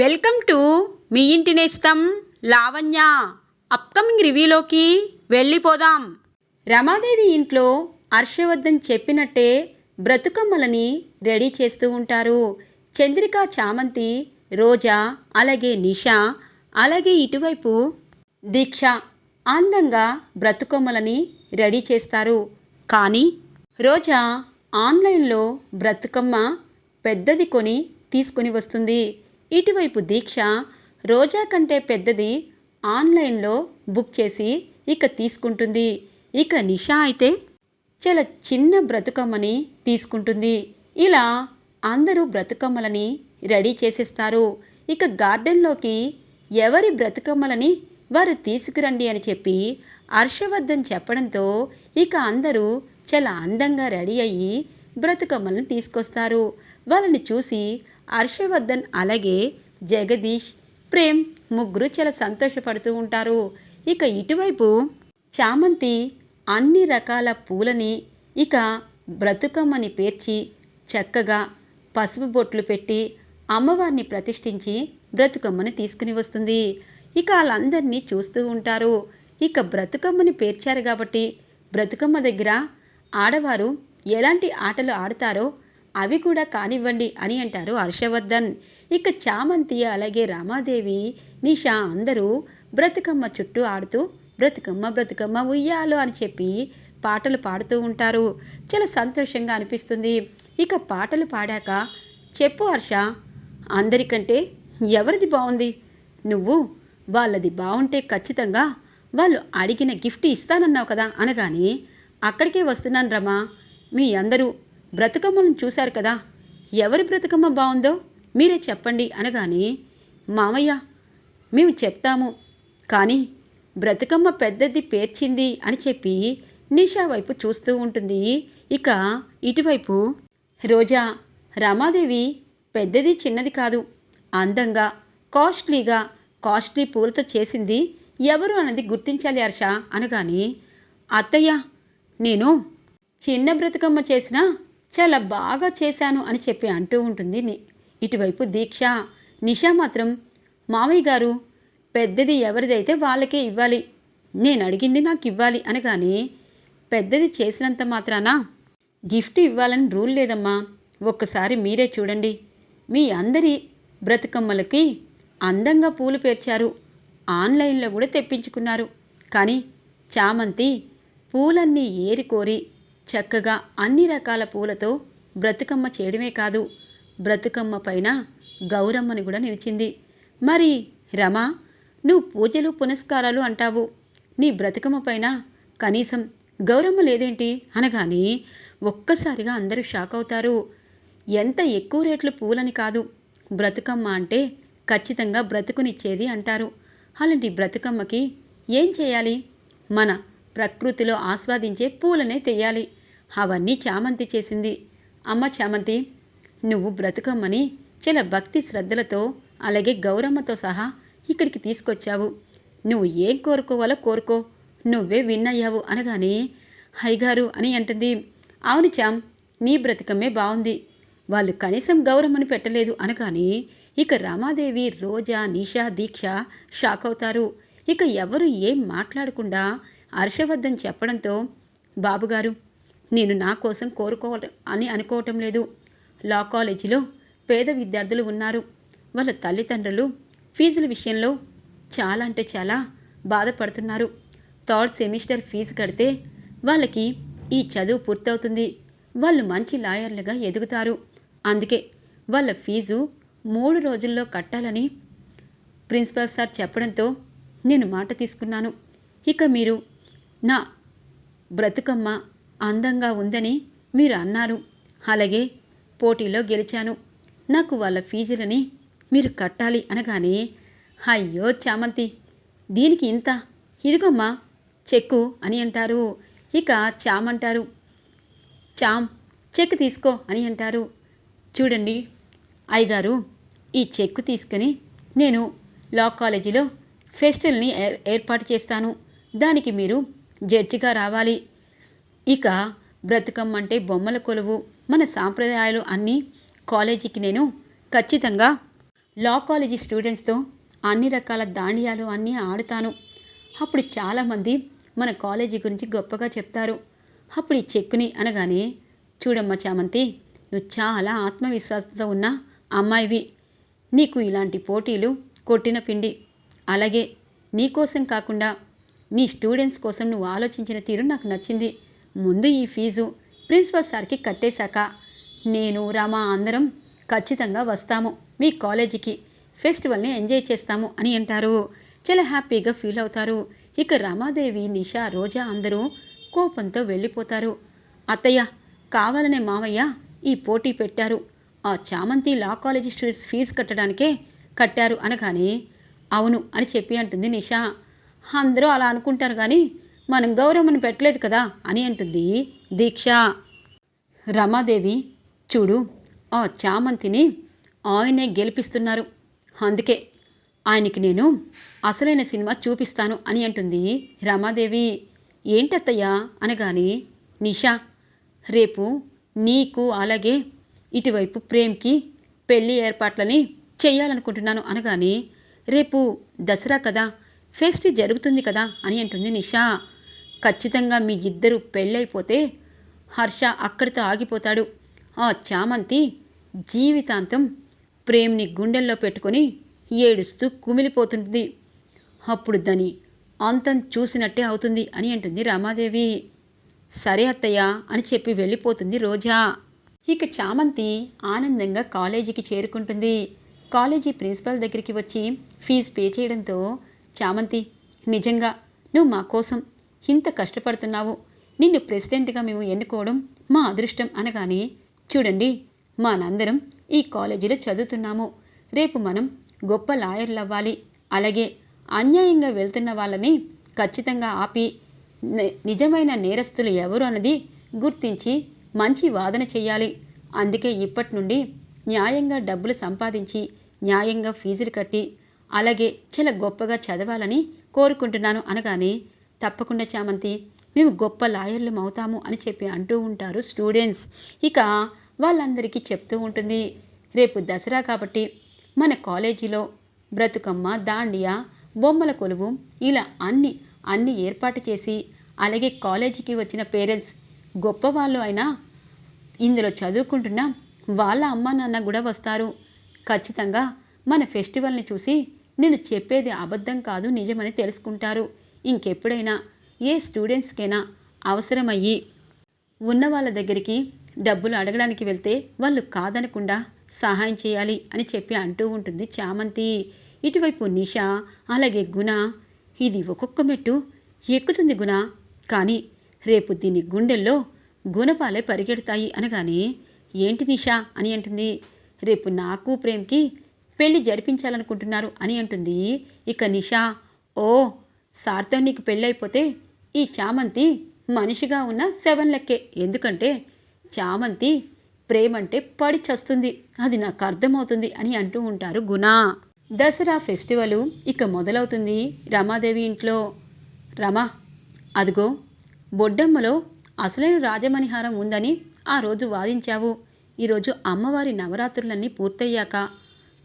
Welcome to me ఇంటి నేస్తం Lavanya. Upcoming రివ్యూలోకి వెళ్ళిపోదాం. రమాదేవి ఇంట్లో హర్షవర్ధన్ చెప్పినట్టే బ్రతుకమ్మలని రెడీ చేస్తూ ఉంటారు. చంద్రిక చామంతి రోజా అలాగే నిషా అలాగే ఇటువైపు దీక్ష అందంగా బ్రతుకమ్మలని రెడీ చేస్తారు. కానీ రోజా ఆన్లైన్లో బ్రతుకమ్మ పెద్దది కొని తీసుకుని వస్తుంది. ఇటువైపు దీక్ష రోజా కంటే పెద్దది ఆన్లైన్లో బుక్ చేసి ఇక తీసుకుంటుంది. ఇక నిషా అయితే చాలా చిన్న బ్రతుకమ్మని తీసుకుంటుంది. ఇలా అందరూ బ్రతుకమ్మలని రెడీ చేసేస్తారు. ఇక గార్డెన్లోకి ఎవరి బ్రతుకమ్మలని వారు తీసుకురండి అని చెప్పి హర్షవర్ధన్ చెప్పడంతో ఇక అందరూ చాలా అందంగా రెడీ అయ్యి బ్రతుకమ్మలను తీసుకొస్తారు. వాళ్ళని చూసి హర్షవర్ధన్ అలాగే జగదీష్ ప్రేమ్ ముగ్గురు చాలా సంతోషపడుతూ ఉంటారు. ఇక ఇటువైపు చామంతి అన్ని రకాల పూలని ఇక బ్రతుకమ్మని పేర్చి చక్కగా పసుపు బొట్లు పెట్టి అమ్మవారిని ప్రతిష్ఠించి బ్రతుకమ్మని తీసుకుని వస్తుంది. ఇక వాళ్ళందరినీ చూస్తూ ఉంటారు. ఇక బ్రతుకమ్మని పేర్చారు కాబట్టి బ్రతుకమ్మ దగ్గర ఆడవారు ఎలాంటి ఆటలు ఆడతారో అవి కూడా కానివ్వండి అని అంటారు హర్షవర్ధన్. ఇక చామంతి అలాగే రామాదేవి నిషా అందరూ బ్రతుకమ్మ చుట్టూ ఆడుతూ బ్రతుకమ్మ బ్రతుకమ్మ ఉయ్యాలు అని చెప్పి పాటలు పాడుతూ ఉంటారు. చాలా సంతోషంగా అనిపిస్తుంది. ఇక పాటలు పాడాక చెప్పు హర్ష అందరికంటే ఎవరిది బాగుంది? నువ్వు వాళ్ళది బాగుంటే ఖచ్చితంగా వాళ్ళు అడిగిన గిఫ్ట్ ఇస్తానన్నావు కదా అనగానే అక్కడికే వస్తున్నాను రమా మీ అందరూ బ్రతుకమ్మలను చూశారు కదా? ఎవరి బ్రతుకమ్మ బాగుందో మీరే చెప్పండి అనగానే మామయ్య మేము చెప్తాము. కానీ బ్రతుకమ్మ పెద్దది పేర్చింది అని చెప్పి నిషా వైపు చూస్తూ ఉంటుంది. ఇక ఇటువైపు రోజా రమాదేవి పెద్దది చిన్నది కాదు. అందంగా కాస్ట్లీగా కాస్ట్లీ పూలతో చేసింది ఎవరు అన్నది గుర్తించాలి హర్ష అనగానే అత్తయ్య నేను చిన్న బ్రతుకమ్మ చేసినా చాలా బాగా చేశాను అని చెప్పి అంటూ ఉంటుంది ఇటువైపు దీక్ష నిషా మాత్రం మావయ్య గారు పెద్దది ఎవరిదైతే వాళ్ళకే ఇవ్వాలి నేను అడిగింది నాకు ఇవ్వాలి అనగానే పెద్దది చేసినంత మాత్రానా? గిఫ్ట్ ఇవ్వాలని రూల్ లేదమ్మా ఒక్కసారి మీరే చూడండి. మీ అందరి బ్రతుకమ్మలకి అందంగా పూలు పేర్చారు ఆన్లైన్లో కూడా తెప్పించుకున్నారు. కానీ చామంతి పూలన్నీ ఏరి కోరి చక్కగా అన్ని రకాల పూలతో బ్రతుకమ్మ చేయడమే కాదు బ్రతుకమ్మ పైన గౌరమ్మని కూడా నిలిచింది. మరి రమా నువ్వు పూజలు పునస్కారాలు అంటావు. నీ బ్రతుకమ్మ పైన కనీసం గౌరమ్మ లేదేంటి? అనగానే ఒక్కసారిగా అందరూ షాక్ అవుతారు. ఎంత ఎక్కువ రేట్లు పూలని కాదు బ్రతుకమ్మ అంటే ఖచ్చితంగా బ్రతుకునిచ్చేది అంటారు. అలాంటి బ్రతుకమ్మకి ఏం చేయాలి? మన ప్రకృతిలో ఆస్వాదించే పూలనే తెయ్యాలి. అవన్నీ చామంతి చేసింది. అమ్మ చామంతి నువ్వు బ్రతుకమ్మని చాలా భక్తి శ్రద్ధలతో అలాగే గౌరమ్మతో సహా ఇక్కడికి తీసుకొచ్చావు. నువ్వు ఏం కోరుకోవాలో కోరుకో. నువ్వే విన్ అయ్యావు అనగానే హైగారు అని అంటుంది. అవును చామ్ నీ బ్రతకమే బాగుంది వాళ్ళు కనీసం గౌరమ్మని పెట్టలేదు అనగానే ఇక రామాదేవి రోజా నిషా దీక్ష షాక్ అవుతారు ఇక ఎవరు ఏం మాట్లాడకుండా హర్షవర్ధన్ చెప్పడంతో బాబుగారు నేను నా కోసం కోరుకోవటం అని అనుకోవటం లేదు. లా కాలేజీలో పేద విద్యార్థులు ఉన్నారు. వాళ్ళ తల్లిదండ్రులు ఫీజుల విషయంలో చాలా అంటే చాలా బాధపడుతున్నారు. థర్డ్ సెమిస్టర్ ఫీజు కడితే వాళ్ళకి ఈ చదువు పూర్తవుతుంది. వాళ్ళు మంచి లాయర్లుగా ఎదుగుతారు. అందుకే వాళ్ళ ఫీజు మూడు రోజుల్లో కట్టాలని ప్రిన్సిపల్ సార్ చెప్పడంతో నేను మాట తీసుకున్నాను. ఇక మీరు నా బ్రతుకమ్మ అందంగా ఉందని మీరు అన్నారు. అలాగే పోటీలో గెలిచాను. నాకు వాళ్ళ ఫీజులని మీరు కట్టాలి అనగానే అయ్యో చామంతి దీనికి ఇంత? ఇదిగమ్మా చెక్కు అని అంటారు. ఇక చామ్ అంటారు. చామ్ చెక్ తీసుకో అని అంటారు. చూడండి అయ్యగారు ఈ చెక్కు తీసుకుని నేను లా కాలేజీలో ఫెస్టివల్ని ఏర్ ఏర్పాటు చేస్తాను. దానికి మీరు జడ్జిగా రావాలి. ఇక బ్రతుకమ్మంటే బొమ్మల కొలువు. మన సాంప్రదాయాలు అన్నీ కాలేజీకి నేను ఖచ్చితంగా లా కాలేజీ స్టూడెంట్స్తో అన్ని రకాల దాండియాలు అన్నీ ఆడుతాను. అప్పుడు చాలామంది మన కాలేజీ గురించి గొప్పగా చెప్తారు. అప్పుడు ఈ చెక్కుని అనగానే చూడమ్మా చామంతి నువ్వు చాలా ఆత్మవిశ్వాసంతో ఉన్న అమ్మాయివి. నీకు ఇలాంటి పోటీలు కొట్టిన పిండి. అలాగే నీకోసం కాకుండా నీ స్టూడెంట్స్ కోసం నువ్వు ఆలోచించిన తీరు నాకు నచ్చింది. ముందు ఈ ఫీజు ప్రిన్సిపల్ సార్కి కట్టేశాక. నేను రామా అందరం ఖచ్చితంగా వస్తాము మీ కాలేజీకి ఫెస్టివల్ని ఎంజాయ్ చేస్తాము అని అంటారు. చాలా హ్యాపీగా ఫీల్ అవుతారు. ఇక రమాదేవి నిషా రోజా అందరూ కోపంతో వెళ్ళిపోతారు. అత్తయ్య కావాలనే మామయ్య ఈ పోటీ పెట్టారు. ఆ చామంతి లా కాలేజీ స్టూడెంట్స్ ఫీజు కట్టడానికే కట్టారు అనగానే అవును అని చెప్పి అంటుంది నిషా. అందరూ అలా అనుకుంటారు కానీ మనం గౌరవం పెట్టలేదు కదా అని అంటుంది దీక్ష. రమాదేవి చూడు ఆ చామంతిని ఆయనే గెలిపిస్తున్నారు. అందుకే ఆయనకి నేను అసలైన సినిమా చూపిస్తాను అని అంటుంది రమాదేవి. ఏంటత్తయ్యా? అనగాని నిషా రేపు నీకు అలాగే ఇటువైపు ప్రేమ్కి పెళ్ళి ఏర్పాట్లని చేయాలనుకుంటున్నాను అనగాని రేపు దసరా కదా ఫెస్ట్ జరుగుతుంది కదా అని అంటుంది నిషా. ఖచ్చితంగా మీ ఇద్దరు పెళ్ళైపోతే హర్ష అక్కడితో ఆగిపోతాడు. ఆ చామంతి జీవితాంతం ప్రేమ్ని గుండెల్లో పెట్టుకొని ఏడుస్తూ కుమిలిపోతుంది అప్పుడు దాని అంతం చూసినట్టే అవుతుంది అని అంటుంది రామాదేవి. సరే అత్తయ్య అని చెప్పి వెళ్ళిపోతుంది రోజా. ఇక చామంతి ఆనందంగా కాలేజీకి చేరుకుంటుంది. కాలేజీ ప్రిన్సిపల్ దగ్గరికి వచ్చి ఫీజు పే చేయడంతో చామంతి నిజంగా నువ్వు మా కోసం ఇంత కష్టపడుతున్నావు. నిన్ను ప్రెసిడెంట్గా మేము ఎన్నుకోవడం మా అదృష్టం అనగానే చూడండి మనందరం ఈ కాలేజీలో చదువుతున్నాము. రేపు మనం గొప్ప లాయర్లు అవ్వాలి. అలాగే అన్యాయంగా వెళ్తున్న వాళ్ళని ఖచ్చితంగా ఆపి నిజమైన నేరస్తులు ఎవరు అన్నది గుర్తించి మంచి వాదన చేయాలి అందుకే ఇప్పటి నుండి న్యాయంగా డబ్బులు సంపాదించి న్యాయంగా ఫీజులు కట్టి అలాగే చాలా గొప్పగా చదవాలని కోరుకుంటున్నాను అనగానే తప్పకుండా చామంతి మేము గొప్ప లాయర్లు అవుతాము అని చెప్పి అంటూ ఉంటారు స్టూడెంట్స్. ఇక వాళ్ళందరికీ చెప్తూ ఉంటుంది రేపు దసరా కాబట్టి మన కాలేజీలో బ్రతుకమ్మ దాండియా బొమ్మల కొలువు ఇలా అన్ని అన్ని ఏర్పాటు చేసి అలాగే కాలేజీకి వచ్చిన పేరెంట్స్ గొప్పవాళ్ళు అయినా ఇందులో చదువుకుంటున్న వాళ్ళ అమ్మ నాన్న కూడా వస్తారు. ఖచ్చితంగా మన ఫెస్టివల్ని చూసి నేను చెప్పేది అబద్ధం కాదు నిజమని తెలుసుకుంటారు. ఇంకెప్పుడైనా ఏ స్టూడెంట్స్కైనా అవసరమయ్యి ఉన్న వాళ్ళ దగ్గరికి డబ్బులు అడగడానికి వెళ్తే వాళ్ళు కాదనకుండా సహాయం చేయాలి అని చెప్పి అంటూ ఉంటుంది చామంతి. ఇటువైపు నిష అలాగే గుణ. ఇది ఒక్కొక్క మెట్టు ఎక్కుతుంది గుణ. కానీ రేపు దీని గుండెల్లో గుణపాలే పరిగెడతాయి అనగానే ఏంటి నిషా అని అంటుంది. రేపు నాకు ప్రేమ్కి పెళ్ళి జరిపించాలనుకుంటున్నారు అని అంటుంది. ఇక నిషా ఓ సార్తో నీకు పెళ్ళైపోతే ఈ చామంతి మనిషిగా ఉన్న సెవెన్ లెక్కే. ఎందుకంటే చామంతి ప్రేమంటే పడి చస్తుంది. అది నాకు అర్థమవుతుంది అని అంటూ ఉంటారు గుణ. దసరా ఫెస్టివల్ ఇక మొదలవుతుంది రమాదేవి ఇంట్లో. రమా అదిగో బొడ్డమ్మలో అసలైన రాజమణిహారం ఉందని ఆ రోజు వాదించావు. ఈరోజు అమ్మవారి నవరాత్రులన్నీ పూర్తయ్యాక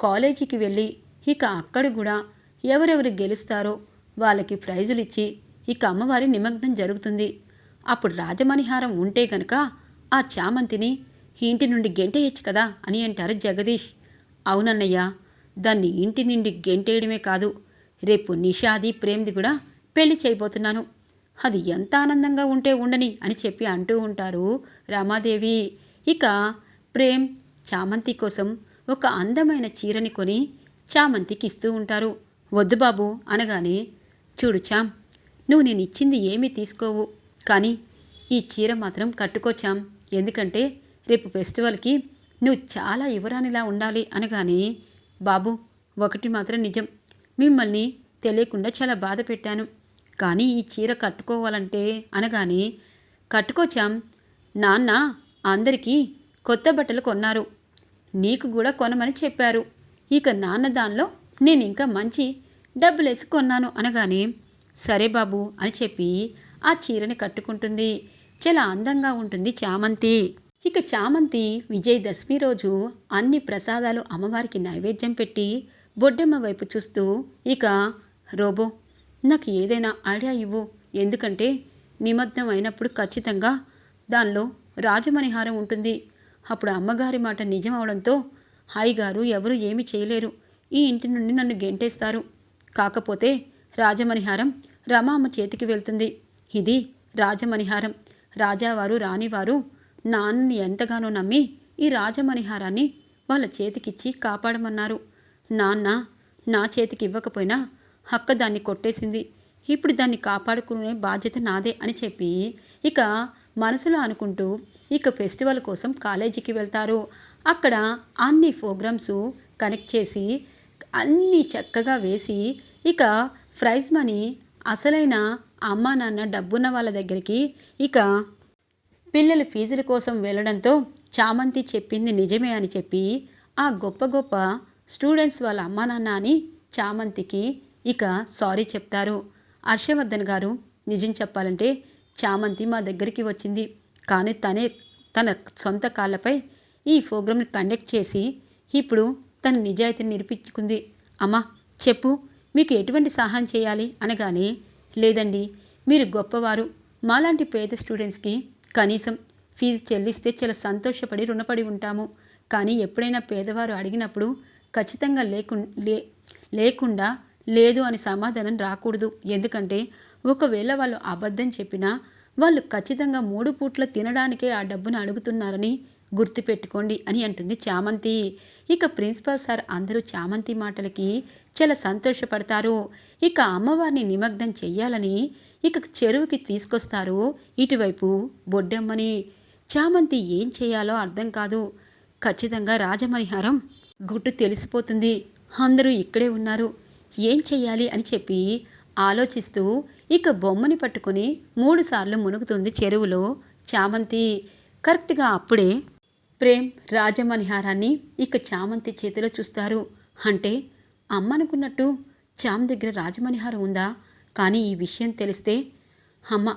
కాలేజీకి వెళ్ళి ఇక అక్కడ కూడా ఎవరెవరు గెలుస్తారో వాళ్ళకి ప్రైజులు ఇచ్చి ఇక అమ్మవారి నిమగ్నం జరుగుతుంది. అప్పుడు రాజమణిహారం ఉంటే గనక ఆ చామంతిని ఇంటి నుండి గెంటేయచ్చు కదా అని అంటారు జగదీష్. అవునన్నయ్య దాన్ని ఇంటి నుండి గెంటేయడమే కాదు రేపు నిషాది ప్రేమ్ది కూడా పెళ్ళి చేయబోతున్నాను. అది ఎంత ఆనందంగా ఉంటే ఉండని అని చెప్పి అంటూ ఉంటారు రామాదేవి. ఇక ప్రేమ్ చామంతి కోసం ఒక అందమైన చీరని కొని చామంతికి ఇస్తూ ఉంటారు. వద్దు బాబు అనగానే చూడు చామ్ నువ్వు నేను ఇచ్చింది ఏమీ తీసుకోవు. కానీ ఈ చీర మాత్రం కట్టుకోచాం ఎందుకంటే రేపు ఫెస్టివల్కి నువ్వు చాలా యువరానిలా ఉండాలి అనగానే బాబు ఒకటి మాత్రం నిజం. మిమ్మల్ని తెలియకుండా చాలా బాధ పెట్టాను. కానీ ఈ చీర కట్టుకోవాలంటే అనగానే కట్టుకోచాం నాన్న అందరికీ కొత్త బట్టలు కొన్నారు. నీకు కూడా కొనమని చెప్పారు. ఇక నాన్న దానిలో నేను ఇంకా మంచి డబ్బులేసి కొన్నాను అనగానే సరే బాబు అని చెప్పి ఆ చీరని కట్టుకుంటుంది. చాలా అందంగా ఉంటుంది చామంతి. ఇక చామంతి విజయదశమి రోజు అన్ని ప్రసాదాలు అమ్మవారికి నైవేద్యం పెట్టి బొడ్డెమ్మ వైపు చూస్తూ ఇక రోబో నాకు ఏదైనా ఐడియా ఇవ్వు. ఎందుకంటే నిమగ్నం అయినప్పుడు ఖచ్చితంగా దానిలో రాజమణిహారం ఉంటుంది. అప్పుడు అమ్మగారి మాట నిజం అవడంతో హాయిగారు ఎవరు ఏమి చేయలేరు. ఈ ఇంటి నుండి నన్ను గెంటేస్తారు. కాకపోతే రాజమణిహారం రమామ్మ చేతికి వెళ్తుంది. ఇది రాజమణిహారం. రాజావారు రాణివారు నాన్నని ఎంతగానో నమ్మి ఈ రాజమణిహారాన్ని వాళ్ళ చేతికిచ్చి కాపాడమన్నారు. నాన్న నా చేతికి ఇవ్వకపోయినా హక్క దాన్ని కొట్టేసింది. ఇప్పుడు దాన్ని కాపాడుకునే బాధ్యత నాదే అని చెప్పి ఇక మనసులో అనుకుంటూ ఇక ఫెస్టివల్ కోసం కాలేజీకి వెళ్తారు. అక్కడ అన్ని ప్రోగ్రామ్స్ కనెక్ట్ చేసి అన్నీ చక్కగా వేసి ఇక ప్రైజ్ మనీ అసలైన అమ్మా నాన్న డబ్బున్న వాళ్ళ దగ్గరికి ఇక పిల్లల ఫీజుల కోసం వెళ్ళడంతో చామంతి చెప్పింది నిజమే అని చెప్పి ఆ గొప్ప గొప్ప స్టూడెంట్స్ వాళ్ళ అమ్మా నాన్న అని చామంతికి ఇక సారీ చెప్తారు. హర్షవర్ధన్ గారు నిజం చెప్పాలంటే చామంతి మా దగ్గరికి వచ్చింది. కానీ తనే తన సొంత కాళ్ళపై ఈ ప్రోగ్రామ్ని కండక్ట్ చేసి ఇప్పుడు తన నిజాయితీని నిరూపించుకుంది. అమ్మా చెప్పు మీకు ఎటువంటి సహాయం చేయాలి? అనగానే లేదండి మీరు గొప్పవారు. మాలాంటి పేద స్టూడెంట్స్కి కనీసం ఫీజు చెల్లిస్తే చాలా సంతోషపడి రుణపడి ఉంటాము. కానీ ఎప్పుడైనా పేదవారు అడిగినప్పుడు ఖచ్చితంగా లేకు లే లేకుండా లేదు అని సమాధానం రాకూడదు. ఎందుకంటే ఒకవేళ వాళ్ళు అబద్ధం చెప్పినా వాళ్ళు ఖచ్చితంగా మూడు పూట్ల తినడానికే ఆ డబ్బును అడుగుతున్నారని గుర్తుపెట్టుకోండి అని అంటుంది చామంతి. ఇక ప్రిన్సిపల్ సార్ అందరూ చామంతి మాటలకి చాలా సంతోషపడతారు. ఇక అమ్మవారిని నిమగ్నం చెయ్యాలని ఇక చెరువుకి తీసుకొస్తారు ఇటువైపు బొడ్డమ్మని. చామంతి ఏం చేయాలో అర్థం కాదు. ఖచ్చితంగా రాజమణిహారం గుట్టు తెలిసిపోతుంది. అందరూ ఇక్కడే ఉన్నారు. ఏం చెయ్యాలి అని చెప్పి ఆలోచిస్తూ ఇక బొమ్మని పట్టుకుని మూడుసార్లు మునుగుతుంది చెరువులో చామంతి. కరెక్ట్గా అప్పుడే ప్రేమ్ రాజమణిహారాన్ని ఇక చామంతి చేతిలో చూస్తారు. అంటే అమ్మనుకున్నట్టు చామ్ దగ్గర రాజమణిహారం ఉందా? కానీ ఈ విషయం తెలిస్తే అమ్మ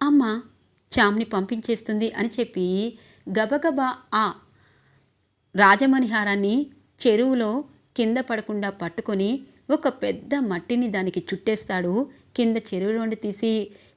అమ్మ చామ్ని పంపించేస్తుంది అని చెప్పి గబగబా ఆ రాజమణిహారాన్ని చెరువులో కింద పడకుండా పట్టుకొని ఒక పెద్ద మట్టిని దానికి చుట్టేస్తాడు. కింద చెరువులోండి తీసి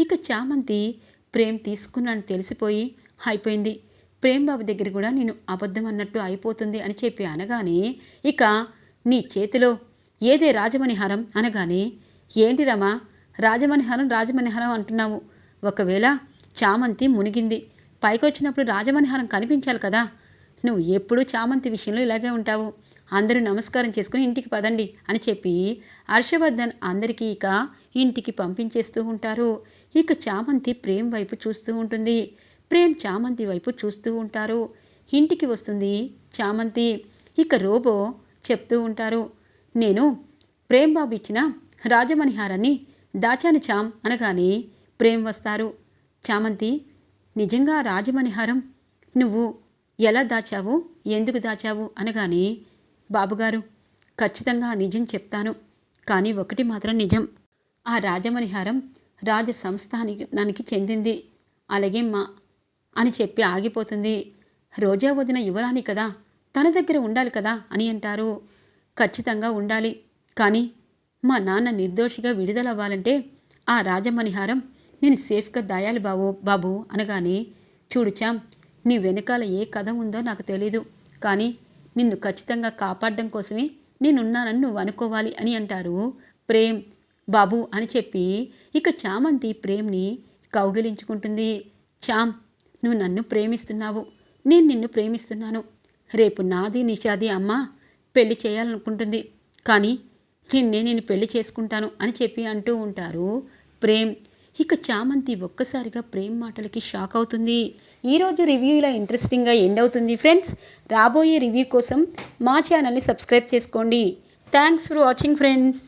ఇక చామంతి ప్రేమ్ తీసుకున్నాను తెలిసిపోయి అయిపోయింది. ప్రేమ్ బాబు దగ్గర కూడా నేను అబద్ధం అన్నట్టు అయిపోతుంది అని చెప్పి అనగానే ఇక నీ చేతిలో ఏదే రాజమణిహారం అనగానే ఏంటి రమా రాజమణిహారం రాజమణిహారం అంటున్నావు. ఒకవేళ చామంతి మునిగింది పైకొచ్చినప్పుడు రాజమణిహారం కనిపించాలి కదా. నువ్వు ఎప్పుడూ చామంతి విషయంలో ఇలాగే ఉంటావు. అందరూ నమస్కారం చేసుకుని ఇంటికి పదండి అని చెప్పి హర్షవర్ధన్ అందరికీ ఇక ఇంటికి పంపించేస్తూ ఉంటారు. ఇక చామంతి ప్రేమ్ వైపు చూస్తూ ఉంటుంది. ప్రేమ్ చామంతి వైపు చూస్తూ ఉంటారు. ఇంటికి వస్తుంది చామంతి. ఇక రోబో చెప్తూ ఉంటారు. నేను ప్రేమ్ బాబు ఇచ్చిన రాజమణిహారాన్ని దాచాను చామ్ అనగానే ప్రేమ్ వస్తారు. చామంతి నిజంగా రాజమణిహారం? నువ్వు ఎలా దాచావు? ఎందుకు దాచావు? అనగానే బాబుగారు ఖచ్చితంగా ఆ నిజం చెప్తాను. కానీ ఒకటి మాత్రం నిజం. ఆ రాజమణిహారం రాజ సంస్థానానికి చెందింది. అలాగే మా అని చెప్పి ఆగిపోతుంది. రోజా వదిన యువరాణి కదా తన దగ్గర ఉండాలి కదా అని అంటారు. ఖచ్చితంగా ఉండాలి. కానీ మా నాన్న నిర్దోషిగా విడుదలవ్వాలంటే ఆ రాజమణిహారం నేను సేఫ్గా దాయాలి బాబు బాబు అనగానే చూడుచాం నీ వెనకాల ఏ కథ ఉందో నాకు తెలీదు. కానీ నిన్ను ఖచ్చితంగా కాపాడడం కోసమే నేనున్నానని నువ్వు అనుకోవాలి అని అంటారు ప్రేమ్. బాబు అని చెప్పి ఇక చామంతి ప్రేమ్ని కౌగిలించుకుంటుంది. చామ్ నువ్వు నన్ను ప్రేమిస్తున్నావు. నేను నిన్ను ప్రేమిస్తున్నాను. రేపు నాది నిషాది అమ్మ పెళ్ళి చేయాలనుకుంటుంది. కానీ నిన్నే నేను పెళ్ళి చేసుకుంటాను అని చెప్పి అంటూ ఉంటారు ప్రేమ్. ఇక చామంతి ఒక్కసారిగా ప్రేమ్ మాటలకి షాక్ అవుతుంది. ఈరోజు రివ్యూ ఇలా ఇంట్రెస్టింగ్గా ఎండ్ అవుతుంది. ఫ్రెండ్స్ రాబోయే రివ్యూ కోసం మా ఛానల్ని సబ్స్క్రైబ్ చేసుకోండి. Thanks for watching friends